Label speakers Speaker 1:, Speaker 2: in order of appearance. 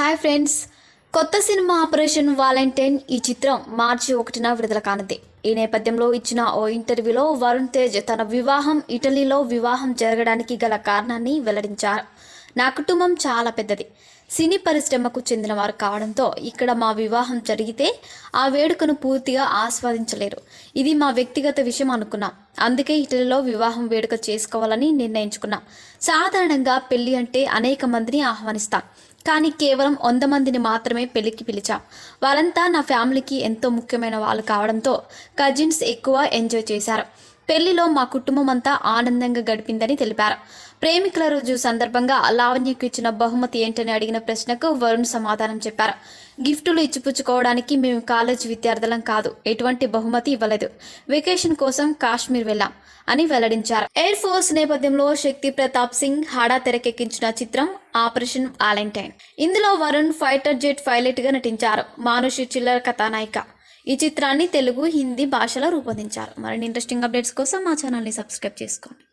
Speaker 1: Hi friends. కొత్త cinema operation Valentine ఈ చిత్రం మార్చి ఒకటిన విడుదల కానుంది. ఈ నేపథ్యంలో ఇచ్చిన ఓ ఇంటర్వ్యూలో వరుణ్ తేజ్ తన వివాహం ఇటలీలో వివాహం జరగడానికి గల కారణాన్ని వెల్లడించారు. నా కుటుంబం చాలా పెద్దది. సినీ పరిశ్రమకు చెందినవారు కావడంతో ఇక్కడ మా వివాహం జరిగితే ఆ వేడుకను పూర్తిగా ఆస్వాదించలేరు. ఇది మా వ్యక్తిగత విషయం అనుకున్నాం. అందుకే ఇటలీలో వివాహం వేడుక చేసుకోవాలని నిర్ణయించుకున్నాం. సాధారణంగా పెళ్ళి అంటే అనేక మందిని ఆహ్వానిస్తాం. కానీ కేవలం వంద మందిని మాత్రమే పెళ్ళికి పిలిచాం. వాళ్ళంతా నా ఫ్యామిలీకి ఎంతో ముఖ్యమైన వాళ్ళు కావడంతో కజిన్స్ ఎక్కువ ఎంజాయ్ చేశారు. పెళ్ళిలో మా కుటుంబం అంతా ఆనందంగా గడిపిందని తెలిపారు. ప్రేమికుల రోజు సందర్భంగా లావణ్యకు ఇచ్చిన బహుమతి ఏంటని అడిగిన ప్రశ్నకు వరుణ్ సమాధానం చెప్పారు. గిఫ్టులు ఇచ్చిపుచ్చుకోవడానికి మేము కాలేజ్ విద్యార్థులం కాదు. ఎటువంటి బహుమతి ఇవ్వలేదు. వెకేషన్ కోసం కాశ్మీర్ వెళ్ళాం అని వెల్లడించారు. ఎయిర్ ఫోర్స్ నేపథ్యంలో శక్తి ప్రతాప్ సింగ్ హాడా తెరకెక్కించిన చిత్రం ఆపరేషన్ వాలంటైన్. ఇందులో వరుణ్ ఫైటర్ జెట్ పైలట్గా నటించారు. మానుషి చిల్లర కథానాయిక. ఈ చిత్రాన్ని తెలుగు హిందీ భాషలో రూపొందించారు. మరిన్ని ఇంట్రెస్టింగ్ అప్డేట్స్ కోసం మా ఛానల్ని సబ్స్క్రైబ్ చేసుకోండి.